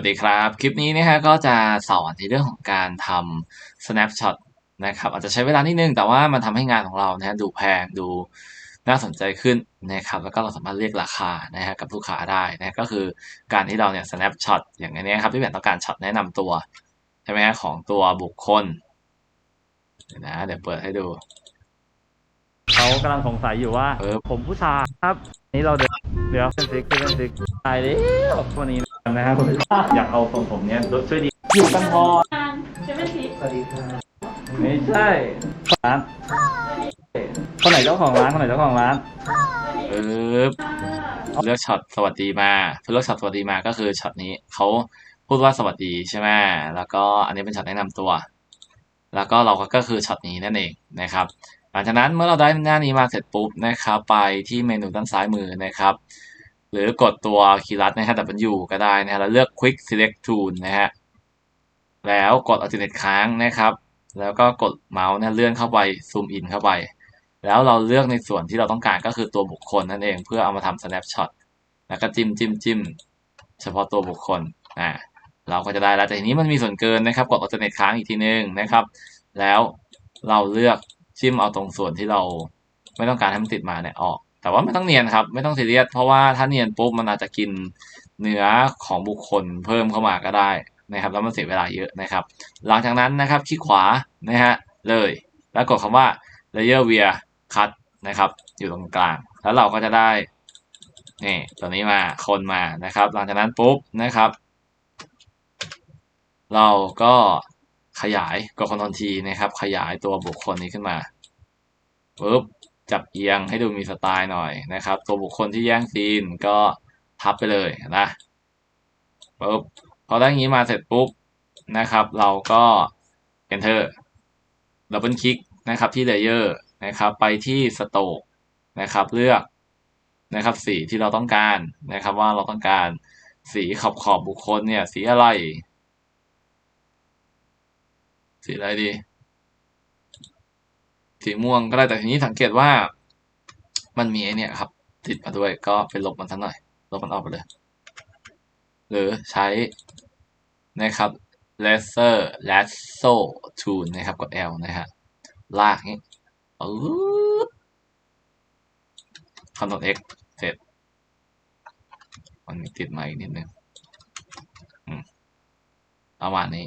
วัสดีครับ คลิปนี้นะฮะก็จะสอนในเรื่องของการทำ snapshot นะครับอาจจะใช้เวลานิดนึง แต่ว่ามันทำให้งานของเรานะฮะดูแพงดูน่าสนใจขึ้นนะครับแล้วก็เราสามารถเรียกราคานะฮะกับลูกค้าได้นะก็คือการที่เราเนี่ย snapshot อย่างนี้ครับที่แบบต้องการช็อตแนะนำตัวใช่ไหมฮะของตัวบุคคลเดี๋ยวนะเดี๋ยวเปิดให้ดูเขากำลังสงสัยอยู่ว่าเออผมผู้ชายครับ นี่เราเดินเดี๋ยวเป็นซิกเป็นซิกตายแล้ววันนี้ นะครับอยากเอาทรงผมเนี้ยช่วยดีอยู่กันพอใช่ไหมพี่ไม่ใช่ร้านคนไหนเจ้าของร้านคนไหนเจ้าของร้านปึ๊บเลือกช็อตสวัสดีมาเพื่อเลือกช็อตสวัสดีมาก็คือช็อตนี้เขาพูดว่าสวัสดีใช่ไหมแล้วก็อันนี้เป็นช็อตแนะนำตัว แล้วก็เราก็คือช็อตนี้นั่นเองนะครับ หลังจากนั้นเมื่อเราได้หน้านี้มาเสร็จปุ๊บนะครับ ไปที่เมนูด้านซ้ายมือนะครับ หรือกดตัวคีย์ลัดนะฮะ W ก็ได้นะฮะ แล้วเลือก Quick Select Tool นะฮะ แล้วกด Alternate ค้างนะครับ แล้วก็กดเมาส์เนี่ยเลื่อนเข้าไปซูมอินเข้าไป แล้วเราเลือกในส่วนที่เราต้องการก็คือตัวบุคคลนั่นเองเพื่อเอามาทำ snapshot แล้วก็จิ้มจิ้มจิ้มเฉพาะตัวบุคคลอ่าเราก็จะได้แล้วแต่ทีนี้มันมีส่วนเกินนะครับ กด alternate ค้างอีกทีนึงนะครับ แล้วเราเลือกจิ้มเอาตรงส่วนที่เราไม่ต้องการให้มันติดมาเนี่ยออก แต่ว่าไม่ต้องเนียนครับ ไม่ต้องซีเรียสเพราะว่าถ้าเนียนปุ๊บมันอาจจะกินเนื้อของบุคคลเพิ่มเข้ามาก็ได้นะครับแล้วมันเสียเวลาเยอะนะครับ หลังจากนั้นนะครับคลิกขวานะฮะเลยแล้วกดคำว่า layer via cut นะครับอยู่ตรงกลาง แล้วเราก็จะได้นี่ตัวนี้มาคนมานะครับ หลังจากนั้นปุ๊บนะครับ เราก็ขยายกดคอนโทรลทีนะครับ ขยายตัวบุคคลนี้ขึ้นมาปุ๊บ จับเอียงให้ดูมีสไตล์หน่อยนะครับ ตัวบุคคลที่แย่งซีนก็ทับไปเลยนะปุ๊บพอได้ย่างนี้มาเสร็จปุ๊บนะครับ เราก็ enter ดับเบิลคลิกนะครับที่ layer นะครับ ไปที่สโตกนะครับ เลือกนะครับ สีที่เราต้องการนะครับ ว่าเราต้องการสีขอบขอบบุคคลเนี่ย สีอะไร สีอะไรดี สีม่วงก็ได้แต่ทีนี้สังเกตว่า มันมีไอเนี่ยครับ ติดมาด้วยก็ไปลบมันสักหน่อย ลบมันออกไปเลย หรือใช้นะครับ laser lasso tool นะครับกด L นะฮะลากนี้ปื๊ด Ctrl X เสร็จมันติดมาอีกนิดนึงประมาณนี้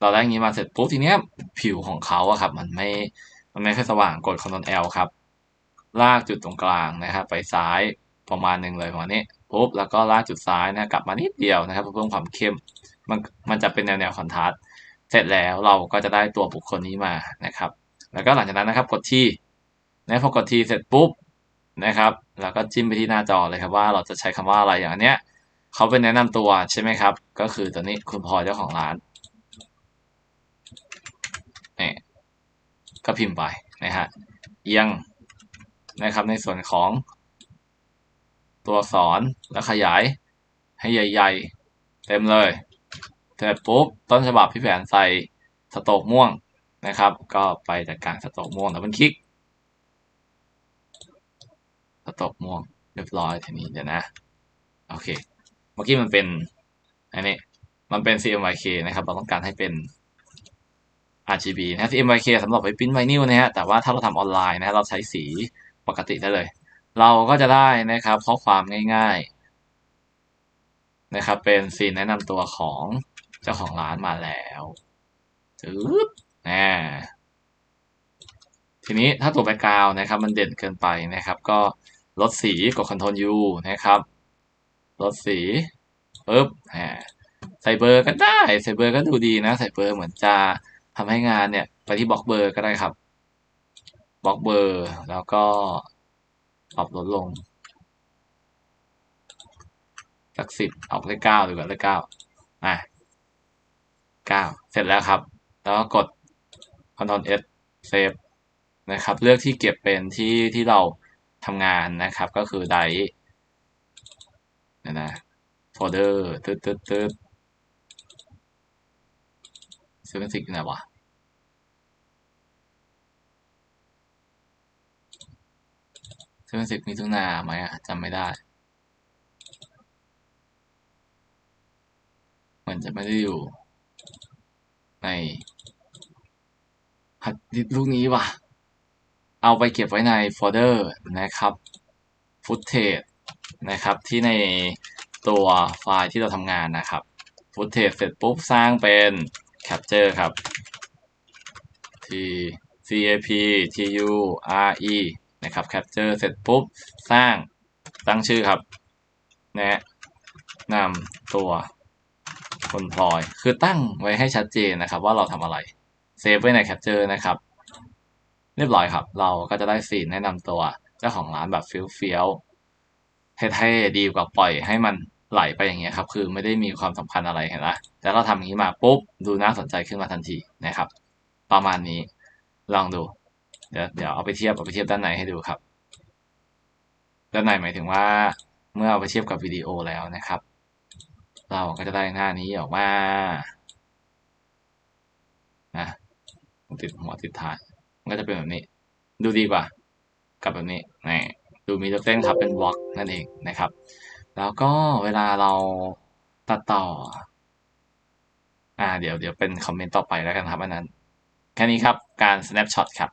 เราได้งี้มาเสร็จปุ๊บทีเนี้ย ผิวของเขาอะครับ มันไม่ันไม่ค่อยสว่างกด Ctrl L ครับ ลากจุดตรงกลางนะครับ ไปซ้ายประมาณหนึ่งเลยประมาณนี้ปุ๊บแล้วก็ลากจุดซ้ายนะกลับมานิดเดียวนะครับเพื่อเพิ่มความเข้มมันมันจะเป็นแนวแนวคอนทราสต์เสร็จแล้วเราก็จะได้ตัวบุคคลนี้มานะครับ แล้วก็หลังจากนั้นนะครับกดที่นะพอกดที่เสร็จปุ๊บนะครับแล้วก็จิ้มไปที่หน้าจอเลยครับว่าเราจะใช้คำว่าอะไรอย่างเนี้ยเขาเป็นแนะนำตัวใช่ไหมครับ ก็คือตัวนี้คุณพอเจ้าของร้านนี่ ก็พิมพ์ไปนะฮะเอียงนะครับในส่วนของตัวอักษรแล้วขยายให้ใหญ่ๆ เต็มเลย เสร็จปุ๊บ ต้นฉบับพี่แผนใส่สโตกม่วงนะครับ ก็ไปจัดการสโตกม่วงแล้วมันคลิกสโตกม่วงเรียบร้อยทีนี้เดี๋ยวนะ โอเค เมื่อกี้มันเป็นอันนี้มันเป็น CMYK นะครับ เราต้องการให้เป็น RGB นะ CMYK สำหรับไปปริ้นไวนิลนะฮะแต่ว่าถ้าเราทำออนไลน์นะเราใช้สีปกติได้เลย เราก็จะได้นะครับข้อความง่าย ๆ นะครับ เป็นซีนแนะนำตัวของเจ้าของร้านมาแล้วจึ๊บอ่ทีนี้ถ้าตัวแบ็กกราวนะครับ มันเด่นเกินไปนะครับ ก็ลดสีกด Ctrl U นะครับลดสีปึ๊บอ่ใส่เบอร์ก็ได้ ใส่เบอร์ก็ดูดีนะ ใส่เบอร์เหมือนจะ ทำให้งานเนี่ย ไปที่บล็อกเบอร์ก็ได้ครับบล็อกเบอร์ แล้วก็ปรับลดลงสักสิบเอาเลขเก้าดีกว่าเลขเก้าอะเก้าเสร็จแล้วครับ แล้วก็กด Ctrl S Save นะครับ เลือกที่เก็บเป็นที่ที่เราทำงานนะครับ ก็คือไดนะนะโฟลเดอร์ตึ๊ดตึ๊ดตึ๊ด เซเว่นสิกไหนวะเซเว่นสิกมีทุกนาไหมอะจำไม่ได้ มันจะไม่ได้อยู่ ในหัดดิสลูกนี้ว่ะ เอาไปเก็บไว้ในโฟลเดอร์นะครับฟุตเทจนะครับที่ในตัวไฟล์ที่เราทำงานนะครับฟุตเทจเสร็จปุ๊บสร้างเป็น Capture ครับ T C A P T U R E นะครับ Capture เสร็จปุ๊บ สร้างตั้งชื่อครับแนะนำตัวคนพลอย คือตั้งไว้ให้ชัดเจนนะครับ ว่าเราทำอะไร เซฟไว้ใน Capture นะครับ เรียบร้อยครับ เราก็จะได้ซีนแนะนำตัวเจ้าของร้านแบบฟี้ยวๆเท่ๆดีกว่าปล่อยให้มัน ไหลไปอย่างเงี้ยครับ คือไม่ได้มีความสำคัญอะไรเห็นไหมแต่เราทำอย่างนี้มาปุ๊บดูน่าสนใจขึ้นมาทันทีนะครับ ประมาณนี้ลองดู เดี๋ยวเดี๋ยวเอาไปเทียบเอาไปเทียบด้านในให้ดูครับ ด้านในหมายถึงว่า เมื่อเอาไปเทียบกับวิดีโอแล้วนะครับ เราก็จะได้หน้านี้ออกมานะติดหัวติดท้ายก็จะเป็นแบบนี้ ดูดีกว่า กับแบบนี้นี่ดูมีตัวเส้นครับเป็นบล็อกนั่นเองนะครับ แล้วก็เวลาเราตัดต่อ อ่า เดี๋ยวเดี๋ยวเป็นคอมเมนต์ต่อไปแล้วกันครับอันนั้น แค่นี้ครับ การ snapshot ครับ